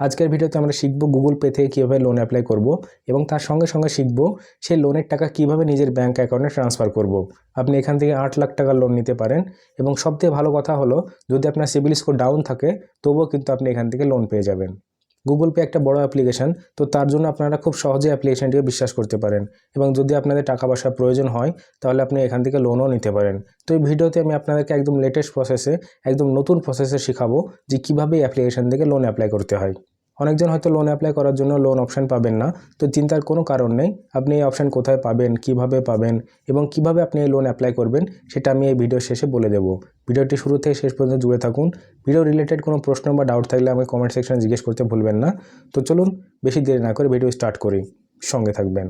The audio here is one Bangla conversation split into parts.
আজকের ভিডিওতে আমরা শিখব গুগল পে থেকে কীভাবে লোন অ্যাপ্লাই করব এবং তার সঙ্গে সঙ্গে শিখব সেই লোনের টাকা কীভাবে নিজের ব্যাঙ্ক অ্যাকাউন্টে ট্রান্সফার করব। আপনি এখান থেকে আট লাখ টাকার লোন নিতে পারেন এবং সবথেকে ভালো কথা হলো, যদি আপনার সিবিল স্কোর ডাউন থাকে, তবুও কিন্তু আপনি এখান থেকে লোন পেয়ে যাবেন। গুগল পে একটা বড় অ্যাপ্লিকেশন তো তার জন্য আপনারা খুব সহজে অ্যাপ্লিকেশনটিকে বিশ্বাস করতে পারেন এবং যদি আপনাদের টাকা পয়সার প্রয়োজন হয়, তাহলে আপনি এখান থেকে লোনও নিতে পারেন। তো এই ভিডিওতে আমি আপনাদেরকে একদম লেটেস্ট প্রসেসে একদম নতুন প্রসেসে শেখাবো যে কীভাবে এই অ্যাপ্লিকেশন থেকে লোন অ্যাপ্লাই করতে হয়। অনেকজন হয়তো লোন অ্যাপ্লাই করার জন্য লোন অপশান পাবেন না। তো চিন্তার কোনো কারণ নেই। আপনি এই অপশান কোথায় পাবেন, কীভাবে পাবেন এবং কীভাবে আপনি এই লোন অ্যাপ্লাই করবেন, সেটা আমি এই ভিডিও শেষে বলে দেব। ভিডিওটি শুরু থেকে শেষ পর্যন্ত জুড়ে থাকুন। ভিডিও রিলেটেড কোনো প্রশ্ন বা ডাউট থাকলে আমাকে কমেন্ট সেকশনে জিজ্ঞেস করতে ভুলবেন না। তো চলুন, বেশি দেরি না করে ভিডিও স্টার্ট করি। সঙ্গে থাকবেন।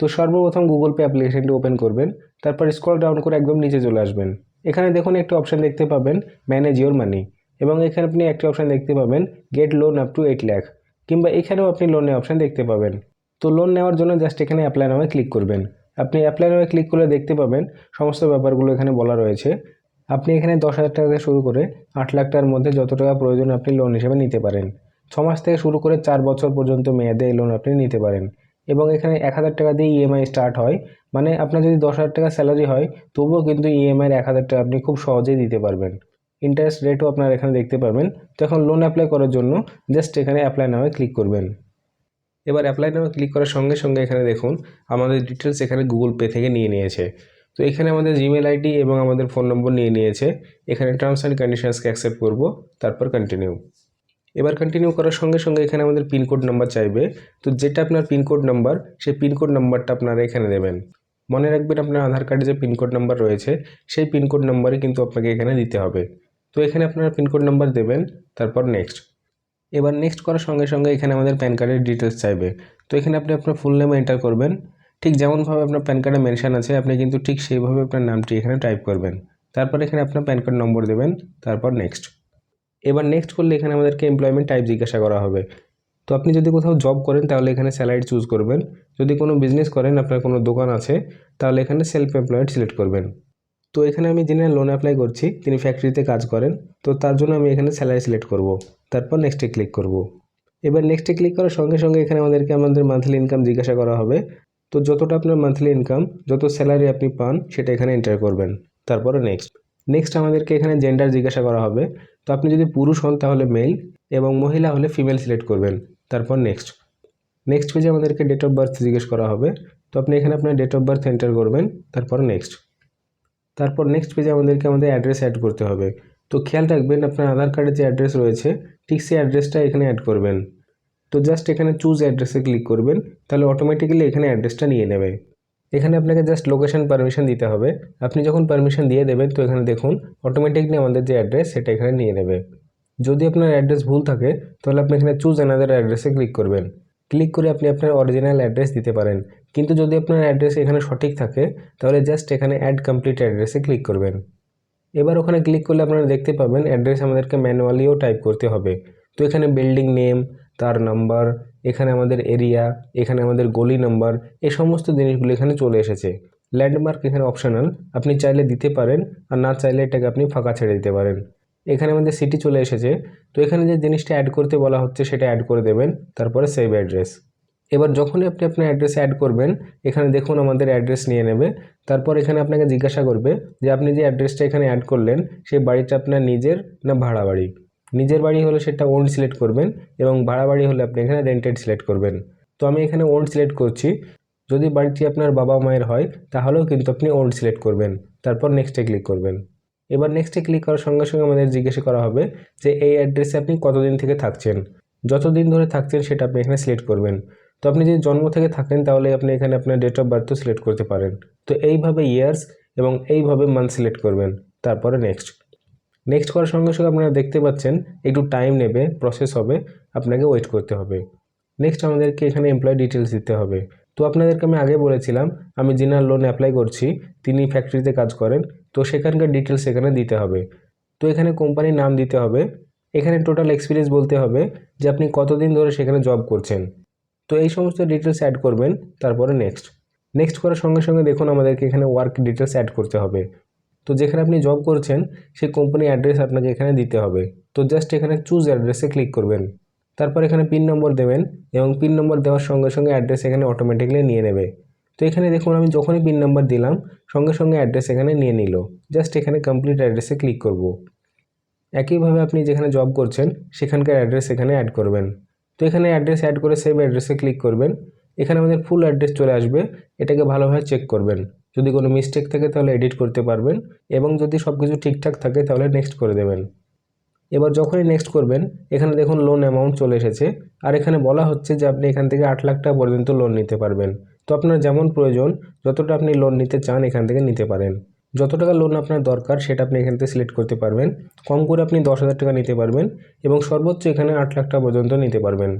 তো সর্বপ্রথম গুগল পে অ্যাপ্লিকেশনটি ওপেন করবেন, তারপর স্ক্রল ডাউন করে একদম নিচে চলে আসবেন। এখানে দেখুন একটি অপশান দেখতে পাবেন ম্যানেজ ইওর মানি এবং এখানে আপনি একটি অপশান দেখতে পাবেন get loan up to eight lakh কিংবা এখানেও আপনি লোনের অপশান দেখতে পাবেন। তো লোন নেওয়ার জন্য জাস্ট এখানে অ্যাপ্লাই নামে ক্লিক করবেন। আপনি অ্যাপ্লাই নামে ক্লিক করলে দেখতে পাবেন, সমস্ত ব্যাপারগুলো এখানে বলা রয়েছে। আপনি এখানে দশ হাজার টাকা থেকে শুরু করে আট লাখ টাকার মধ্যে যত টাকা প্রয়োজন আপনি লোন হিসেবে নিতে পারেন। ছ মাস থেকে শুরু করে চার বছর পর্যন্ত মেয়াদে এই লোন আপনি নিতে পারেন। এবং এখানে এক হাজার টাকা দিয়ে ইএমআই স্টার্ট হয়। মানে আপনার যদি দশ হাজার টাকা স্যালারি হয়, তবুও কিন্তু ইএমআইয়ের এক হাজার টাকা আপনি খুব সহজেই দিতে পারবেন। ইন্টারেস্ট রেটও আপনার এখানে দেখতে পাবেন তো এখন লোন অ্যাপ্লাই করার জন্য জাস্ট এখানে অ্যাপ্লাই নামে ক্লিক করবেন। এবার অ্যাপ্লাই নামে ক্লিক করার সঙ্গে সঙ্গে এখানে দেখুন, আমাদের ডিটেলস এখানে গুগল পে থেকে নিয়ে নিয়েছে। তো এখানে আমাদের জিমেল আইডি এবং আমাদের ফোন নম্বর নিয়ে নিয়েছে। এখানে টার্মস অ্যান্ড কন্ডিশনসকে অ্যাকসেপ্ট করব, তারপর কন্টিনিউ এবার কন্টিনিউ করার সঙ্গে সঙ্গে এখানে আমাদের পিনকোড নাম্বার চাইবে। তো যেটা আপনার পিনকোড নাম্বার সেই পিনকোড নাম্বারটা আপনারা এখানে দেবেন। মনে রাখবেন আপনার আধার কার্ডে যে পিনকোড নাম্বার রয়েছে, সেই পিনকোড নাম্বারই কিন্তু আপনাকে এখানে দিতে হবে। তো এখানে আপনারা পিনকোড নাম্বার দেবেন, তারপর নেক্সট এবার নেক্সট করার সঙ্গে সঙ্গে এখানে আমাদের প্যান কার্ডের ডিটেলস চাইবে। তো এখানে আপনি আপনার ফুল নেম এন্টার করবেন। ঠিক যেমনভাবে আপনার প্যান কার্ডে মেনশন আছে, আপনি কিন্তু ঠিক সেইভাবে আপনার নামটি এখানে টাইপ করবেন। তারপর এখানে আপনার প্যান কার্ড নম্বর দেবেন, তারপর নেক্সট এবার নেক্সট করলে এখানে আমাদেরকে এমপ্লয়মেন্ট টাইপ জিজ্ঞাসা করা হবে। তো আপনি যদি কোথাও জব করেন, তাহলে এখানে স্যালারি চুজ করবেন। যদি কোনো বিজনেস করেন, আপনার কোনো দোকান আছে, তাহলে এখানে সেলফ এমপ্লয়েড সিলেক্ট করবেন। তো এখানে আমি যিনি লোন অ্যাপ্লাই করছি, তিনি ফ্যাক্টরিতে কাজ করেন, তো তার জন্য আমি এখানে স্যালারি সিলেক্ট করব। তারপর নেক্সটে ক্লিক করব। এবার নেক্সটে ক্লিক করার সঙ্গে সঙ্গে এখানে আমাদেরকে আমাদের মান্থলি ইনকাম জিজ্ঞাসা করা হবে। তো যতটা আপনার মান্থলি ইনকাম যত স্যালারি আপনি পান, সেটা এখানে এন্টার করবেন। তারপরে নেক্সট নেক্সট আমাদেরকে এখানে জেন্ডার জিজ্ঞাসা করা হবে। তো আপনি যদি পুরুষ হন তাহলে মেল এবং মহিলা হলে ফিমেল সিলেক্ট করবেন। তারপর নেক্সট নেক্সট পেজে আমাদেরকে ডেট অফ বার্থ জিজ্ঞেস করা হবে। তো আপনি এখানে আপনার ডেট অফ বার্থ এন্টার করবেন, তারপর নেক্সট তারপর নেক্সট পেজে আমাদেরকে আমাদের অ্যাড্রেস অ্যাড করতে হবে। তো খেয়াল রাখবেন আপনার আধার কার্ডে যে অ্যাড্রেস রয়েছে, ঠিক সেই অ্যাড্রেসটা এখানে অ্যাড করবেন। তো জাস্ট এখানে চুজ অ্যাড্রেসে ক্লিক করবেন, তাহলে অটোমেটিক্যালি এখানে অ্যাড্রেসটা নিয়ে নেবে। এখানে আপনাকে জাস্ট লোকেশন পারমিশন দিতে হবে। আপনি যখন পারমিশন দিয়ে দেবেন, তো এখানে দেখুন অটোমেটিকলি আমাদের যে অ্যাড্রেস সেটা এখানে নিয়ে নেবে। যদি আপনার অ্যাড্রেস ভুল থাকে, তাহলে আপনি এখানে চুজ অ্যানাদার অ্যাড্রেসে ক্লিক করবেন। ক্লিক করে আপনি আপনার অরিজিনাল অ্যাড্রেস দিতে পারেন। কিন্তু যদি আপনার অ্যাড্রেস এখানে সঠিক থাকে, তাহলে জাস্ট এখানে অ্যাড কমপ্লিট অ্যাড্রেসে ক্লিক করবেন। এবার ওখানে ক্লিক করলে আপনারা দেখতে পাবেন অ্যাড্রেস আমাদেরকে ম্যানুয়ালিও টাইপ করতে হবে। তো এখানে বিল্ডিং নেম তার নাম্বার এখানে আমাদের এরিয়া, এখানে আমাদের গলি নাম্বার, এই সমস্ত জিনিসগুলো এখানে চলে এসেছে। ল্যান্ডমার্ক এখানে অপশনাল, আপনি চাইলে দিতে পারেন, আর না চাইলে এটাকে আপনি ফাঁকা ছেড়ে দিতে পারেন। এখানে আমাদের সিটি চলে এসেছে, তো এখানে যে জিনিসটা অ্যাড করতে বলা হচ্ছে সেটা অ্যাড করে দেবেন, তারপরে সেভ অ্যাড্রেস এবার যখনই আপনি আপনার অ্যাড্রেস অ্যাড করবেন, এখানে দেখুন আমাদের অ্যাড্রেস নিয়ে নেবে, তারপর এখানে আপনাকে জিজ্ঞাসা করবে যে আপনি যে অ্যাড্রেসটা এখানে অ্যাড করলেন, সেই বাড়িটা আপনার নিজের না ভাড়া বাড়ি নিজের বাড়ি হলে সেটা ওন সিলেক্ট করবেন এবং ভাড়া বাড়ি হলে আপনি এখানে রেন্টেড সিলেক্ট করবেন। তো আমি এখানে ওন সিলেক্ট করছি। যদি বাড়িটি আপনার বাবা মায়ের হয়, তাহলেও কিন্তু আপনি ওন সিলেক্ট করবেন। তারপর নেক্সটে ক্লিক করবেন। এবার নেক্সটে ক্লিক করার সঙ্গে সঙ্গে আমাদের জিজ্ঞাসা করা হবে যে, এই অ্যাড্রেসে আপনি কতদিন থেকে থাকছেন? যতদিন ধরে থাকছেন সেটা আপনি এখানে সিলেক্ট করবেন। তো আপনি যদি জন্ম থেকে থাকেন, তাহলে আপনি এখানে আপনার ডেট অফ বার্থও সিলেক্ট করতে পারেন। তো এইভাবে ইয়ার্স এবং এইভাবে মান্থ সিলেক্ট করবেন। তারপরে নেক্সট নেক্সট করার সঙ্গে সঙ্গে আপনারা দেখতে পাচ্ছেন, একটু টাইম নেবে প্রসেস হবে, আপনাকে ওয়েট করতে হবে। নেক্সট আমাদেরকে এখানে এমপ্লয় ডিটেলস দিতে হবে। তো আপনাদেরকে আমি আগে বলেছিলাম, আমি যিনার লোন অ্যাপ্লাই করছি, তিনি ফ্যাক্টরিতে কাজ করেন, তো সেখানকার ডিটেলস এখানে দিতে হবে। তো এখানে কোম্পানির নাম দিতে হবে, এখানে টোটাল এক্সপিরিয়েন্স বলতে হবে যে আপনি কতদিন ধরে সেখানে জব করছেন। তো এই সমস্ত ডিটেলস অ্যাড করবেন, তারপরে নেক্সট নেক্সট করার সঙ্গে সঙ্গে দেখুন, আমাদেরকে এখানে ওয়ার্ক ডিটেলস অ্যাড করতে হবে। তো যেখানে আপনি জব করছেন, সেই কোম্পানি অ্যাড্রেস আপনাকে এখানে দিতে হবে। তো জাস্ট এখানে চুজ অ্যাড্রেসে ক্লিক করবেন। তারপর এখানে পিন নম্বর দেবেন এবং পিন নম্বর দেওয়ার সঙ্গে সঙ্গে অ্যাড্রেস এখানে অটোমেটিকলি নিয়ে নেবে। তো এখানে দেখুন, আমি যখনই পিন নাম্বার দিলাম, সঙ্গে সঙ্গে অ্যাড্রেস এখানে নিয়ে নিল। জাস্ট এখানে কমপ্লিট অ্যাড্রেসে ক্লিক করব। একইভাবে আপনি যেখানে জব করছেন, সেখানকার অ্যাড্রেস এখানে অ্যাড করবেন। তো এখানে অ্যাড্রেস অ্যাড করে সেভ অ্যাড্রেসে ক্লিক করবেন। এখানে আমাদের ফুল অ্যাড্রেস চলে আসবে। এটাকে ভালোভাবে চেক করবেন। যদি কোনো মিস্টেক থাকে তাহলে এডিট করতে পারবেন এবং যদি সব কিছু ঠিকঠাক থাকে তাহলে নেক্সট করে দেবেন। এবার যখনই নেক্সট করবেন, এখানে দেখুন লোন অ্যামাউন্ট চলে এসেছে। আর এখানে বলা হচ্ছে যে আপনি এখান থেকে আট লাখ টাকা পর্যন্ত লোন নিতে পারবেন। তো আপনার যেমন প্রয়োজন, যতটা আপনি লোন নিতে চান এখান থেকে নিতে পারেন। যত টাকা লোন আপনার দরকার, সেটা আপনি এখান থেকে সিলেক্ট করতে পারবেন। কম করে আপনি দশ হাজার টাকা নিতে পারবেন এবং সর্বোচ্চ এখানে আট লাখ টাকা পর্যন্ত নিতে পারবেন।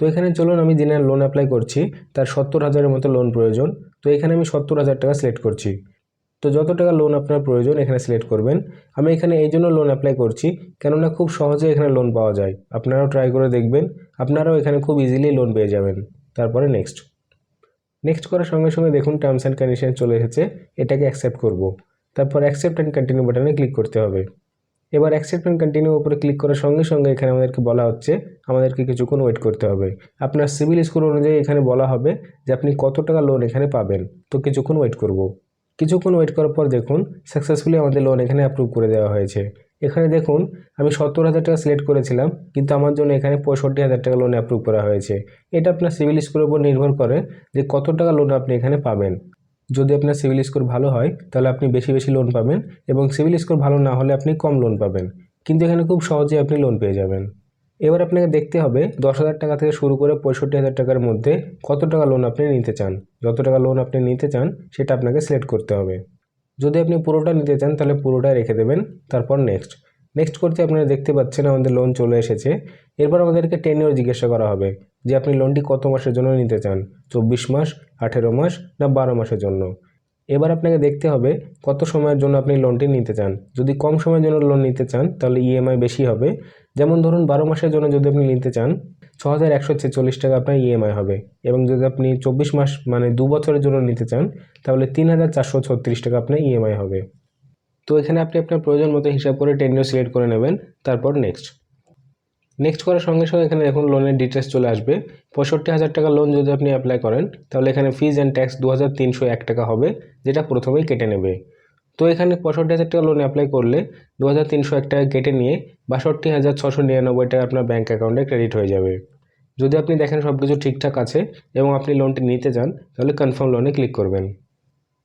তো এখানে চলুন আমি যিনি লোন অ্যাপ্লাই করছি। তার সত্তর হাজারের মতো লোন প্রয়োজন। তো এখানে আমি সত্তর হাজার টাকা সিলেক্ট করছি। তো যত টাকা লোন আপনার প্রয়োজন, এখানে সিলেক্ট করবেন। আমি এখানে এই জন্য লোন অ্যাপ্লাই করছি, কেননা খুব সহজে এখানে লোন পাওয়া যায়। আপনারাও ট্রাই করে দেখবেন, আপনারাও এখানে খুব ইজিলি লোন পেয়ে যাবেন। তারপরে নেক্সট নেক্সট করার সঙ্গে সঙ্গে দেখুন টার্মস অ্যান্ড কন্ডিশন চলে এসেছে, এটাকে অ্যাকসেপ্ট করব। তারপর অ্যাকসেপ্ট অ্যান্ড কন্টিনিউ বাটনে ক্লিক করতে হবে। এবার অ্যাকসেপ্ট অ্যান্ড কন্টিনিউ উপরে ক্লিক করার সঙ্গে সঙ্গে এখানে আমাদেরকে বলা হচ্ছে, আমাদেরকে কিছুক্ষণ ওয়েট করতে হবে। আপনার সিভিল স্কোর অনুযায়ী এখানে বলা হবে যে আপনি কত টাকা লোন এখানে পাবেন। তো কিছুক্ষণ ওয়েট করব। কিছুক্ষণ ওয়েট করার পর দেখুন সাকসেসফুলি আমাদের লোন এখানে অ্যাপ্রুভ করে দেওয়া হয়েছে। এখানে দেখুন, আমি সত্তর হাজার টাকা সিলেক্ট করেছিলাম, কিন্তু আমার জন্য এখানে পঁয়ষট্টি হাজার টাকা লোন অ্যাপ্রুভ করা হয়েছে। এটা আপনার সিভিল স্কোরের উপর নির্ভর করে যে কত টাকা লোন আপনি এখানে পাবেন। যদি আপনার সিভিল স্কোর ভালো হয়, তাহলে আপনি বেশি বেশি লোন পাবেন এবং সিভিল স্কোর ভালো না হলে আপনি কম লোন পাবেন। কিন্তু এখানে খুব সহজেই আপনি লোন পেয়ে যাবেন। এবার আপনাকে দেখতে হবে দশ হাজার টাকা থেকে শুরু করে পঁয়ষট্টি হাজার টাকার মধ্যে কত টাকা লোন আপনি নিতে চান। যত টাকা লোন আপনি নিতে চান, সেটা আপনাকে সিলেক্ট করতে হবে। যদি আপনি পুরোটা নিতে চান, তাহলে পুরোটাই রেখে দেবেন। তারপর নেক্সট নেক্সট করতে আপনারা দেখতে পাচ্ছেন আমাদের লোন চলে এসেছে। এরপর আমাদেরকে টেনিওর জিজ্ঞাসা করা হবে যে আপনি লোনটি কত মাসের জন্য নিতে চান? চব্বিশ মাস, আঠেরো মাস না বারো মাসের জন্য? এবার আপনাকে দেখতে হবে কত সময়ের জন্য আপনি লোনটি নিতে চান। যদি কম সময়ের জন্য লোন নিতে চান, তাহলে ইএমআই বেশি হবে। যেমন ধরুন বারো মাসের জন্য যদি আপনি নিতে চান ছ হাজার একশো ছেচল্লিশ টাকা আপনার ইএমআই হবে। এবং যদি আপনি চব্বিশ মাস মানে দু বছরের জন্য নিতে চান, তাহলে তিন হাজার চারশো ছত্রিশ টাকা আপনার ইএমআই হবে। তো এখানে আপনি আপনার প্রয়োজন মতো হিসাব করে টেন্ডার সিলেক্ট করে নেবেন, তারপর নেক্সট নেক্সট করার সঙ্গে সঙ্গে এখানে দেখুন লোনের ডিটেলস চলে আসবে। পঁয়ষট্টি হাজার টাকা লোন যদি আপনি অ্যাপ্লাই করেন, তাহলে এখানে ফিজ অ্যান্ড ট্যাক্স দু হাজার তিনশো এক টাকা হবে, যেটা প্রথমেই কেটে নেবে। তো এখানে পঁয়ষট্টি হাজার টাকা লোন অ্যাপ্লাই করলে দু হাজার তিনশো এক টাকা কেটে নিয়ে বাষট্টি হাজার ছশো নিরানব্বই টাকা আপনার ব্যাঙ্ক অ্যাকাউন্টে ক্রেডিট হয়ে যাবে। যদি আপনি দেখেন সব কিছু ঠিকঠাক আছে এবং আপনি লোনটি নিতে চান, তাহলে কনফার্ম লোনে ক্লিক করবেন।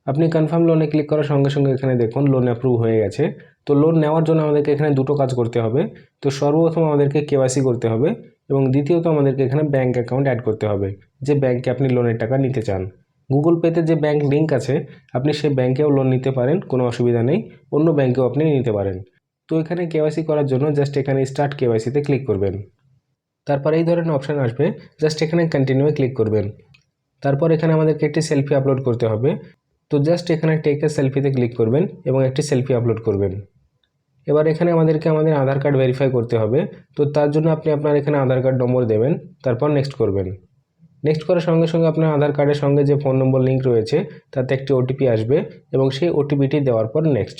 আপনি কনফার্ম লোনে ক্লিক করার সঙ্গে সঙ্গে এখানে দেখুন লোন অ্যাপ্রুভ হয়ে গেছে। তো লোন নেওয়ার জন্য আমাদেরকে এখানে দুটো কাজ করতে হবে। তো সর্বপ্রথম আমাদেরকে কেওয়াইসি করতে হবে এবং দ্বিতীয়ত আমাদেরকে এখানে ব্যাঙ্ক অ্যাকাউন্ট অ্যাড করতে হবে, যে ব্যাঙ্কে আপনি লোনের টাকা নিতে চান। গুগল পেতে যে ব্যাঙ্ক লিঙ্ক আছে, আপনি সেই ব্যাঙ্কেও লোন নিতে পারেন, কোনো অসুবিধা নেই, অন্য ব্যাঙ্কেও আপনি নিতে পারেন। তো এখানে কেওয়াইসি করার জন্য জাস্ট এখানে স্টার্ট কেওয়াইসিতে ক্লিক করবেন। তারপর এই ধরনের অপশান আসবে জাস্ট এখানে কন্টিনিউয়ে ক্লিক করবেন। তারপর এখানে আমাদেরকে একটি সেলফি আপলোড করতে হবে। তো জাস্ট এখানে টেকে সেলফিতে ক্লিক করবেন এবং একটি সেলফি আপলোড করবেন। এবার এখানে আমাদেরকে আমাদের আধার কার্ড ভেরিফাই করতে হবে। তো তার জন্য আপনি আপনার এখানে আধার কার্ড নম্বর দেবেন, তারপর নেক্সট করবেন। নেক্সট করার সঙ্গে সঙ্গে আপনার আধার কার্ডের সঙ্গে যে ফোন নম্বর লিঙ্ক রয়েছে, তাতে একটি ওটিপি আসবে এবং সেই ওটিপিটি দেওয়ার পর নেক্সট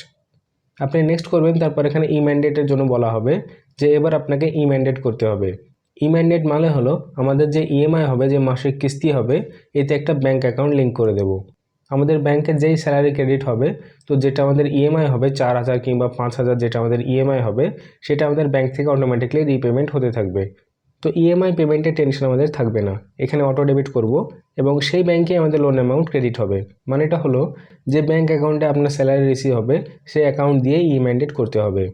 আপনি নেক্সট করবেন, তারপর এখানে ই ম্যান্ডেটের জন্য বলা হবে যে এবার আপনাকে ই ম্যান্ডেট করতে হবে। ই ম্যান্ডেট মানে হলো আমাদের যে ইএমআই হবে, যে মাসিক কিস্তি হবে, এতে একটা ব্যাঙ্ক অ্যাকাউন্ট লিঙ্ক করে দেবো। আমাদের ব্যাংকের যেই স্যালারি ক্রেডিট হবে, তো যেটা আমাদের ইএমআই হবে চার হাজার কিংবা পাঁচ হাজার যেটা আমাদের ইএমআই হবে, সেটা আমাদের ব্যাংক থেকে অটোমেটিকলি রিপেমেন্ট হতে থাকবে। তো ইএমআই পেমেন্টের টেনশন আমাদের থাকবে না। এখানে অটো ডেবিট করব এবং সেই ব্যাংকে আমাদের লোন অ্যামাউন্ট ক্রেডিট হবে। মানে এটা হলো, যে ব্যাংক অ্যাকাউন্টে আপনার স্যালারি রিসিভ হবে, সেই অ্যাকাউন্ট দিয়ে ই ম্যান্ডেট করতে হবে।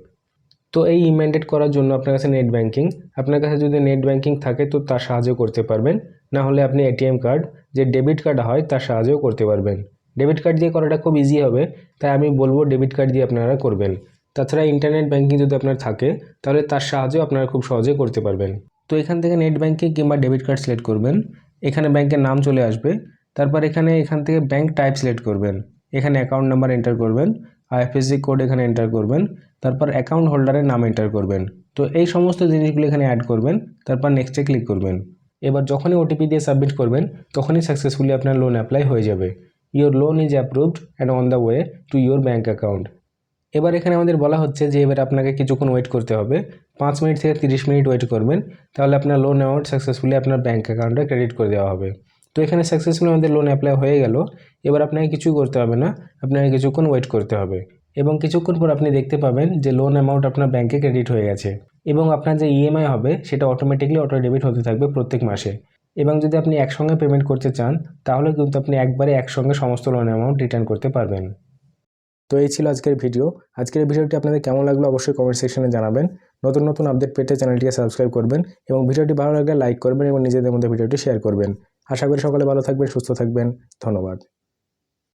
তো এই ই ম্যান্ডেট করার জন্য আপনার কাছে নেট ব্যাঙ্কিং আপনার কাছে যদি নেট ব্যাঙ্কিং থাকে তো তার সাহায্য করতে পারবেন। না হলে আপনি এটিএম কার্ড যে ডেবিট কার্ড হয় তার সাহায্যও করতে পারবেন। ডেবিট কার্ড দিয়ে করাটা খুব ইজি হবে, তাই আমি বলব ডেবিট কার্ড দিয়ে আপনারা করবেন। তাছাড়া ইন্টারনেট ব্যাঙ্কিং যদি আপনার থাকে, তাহলে তার সাহায্যেও আপনারা খুব সহজে করতে পারবেন। তো এখান থেকে নেট ব্যাঙ্কিং কিংবা ডেবিট কার্ড সিলেক্ট করবেন। এখানে ব্যাংকের নাম চলে আসবে। তারপর এখানে এখান থেকে ব্যাঙ্ক টাইপ সিলেক্ট করবেন। এখানে অ্যাকাউন্ট নাম্বার এন্টার করবেন। আইএফএসসি কোড এখানে এন্টার করবেন। তারপর অ্যাকাউন্ট হোল্ডারের নাম এন্টার করবেন। তো এই সমস্ত জিনিসগুলো এখানে অ্যাড করবেন, তারপর নেক্সটে ক্লিক করবেন। এবার যখনই ওটিপি দিয়ে সাবমিট করবেন, তখনই সাকসেসফুলি আপনার লোন অ্যাপ্লাই হয়ে যাবে। Your loan is approved and on the way to your bank account এবার এখানে আমাদের বলা হচ্ছে যে এবার আপনাকে কিছুক্ষণ ওয়েট করতে হবে। পাঁচ মিনিট থেকে তিরিশ মিনিট ওয়েট করবেন, তাহলে আপনার লোন অ্যামাউন্ট সাকসেসফুলি আপনার ব্যাঙ্ক অ্যাকাউন্টে ক্রেডিট করে দেওয়া হবে। তো এখানে সাকসেসফুলি আমাদের লোন অ্যাপ্লাই হয়ে গেল। এবার আপনাকে কিছুই করতে হবে না, আপনাকে কিছুক্ষণ ওয়েট করতে হবে। এবং কিছুক্ষণ পর আপনি দেখতে পাবেন যে লোন অ্যামাউন্ট আপনার ব্যাঙ্কে ক্রেডিট হয়ে গেছে এবং আপনার যে ইএমআই হবে, সেটা অটোমেটিকলি অটো ডেবিট হতে থাকবে প্রত্যেক মাসে। এবং যদি আপনি একসঙ্গে পেমেন্ট করতে চান, তাহলে কিন্তু আপনি একবারে একসঙ্গে সমস্ত লোন অ্যামাউন্ট রিটার্ন করতে পারবেন। তো এই ছিল আজকের ভিডিও আজকের ভিডিওটি আপনাদের কেমন লাগল অবশ্যই কমেন্ট সেকশনে জানাবেন। নতুন নতুন আপডেট পেতে চ্যানেলটিকে সাবস্ক্রাইব করবেন এবং ভিডিওটি ভালো লাগলে লাইক করবেন এবং নিজেদের মধ্যে ভিডিওটি শেয়ার করবেন। আশা করি সকলে ভালো থাকবেন, সুস্থ থাকবেন। ধন্যবাদ।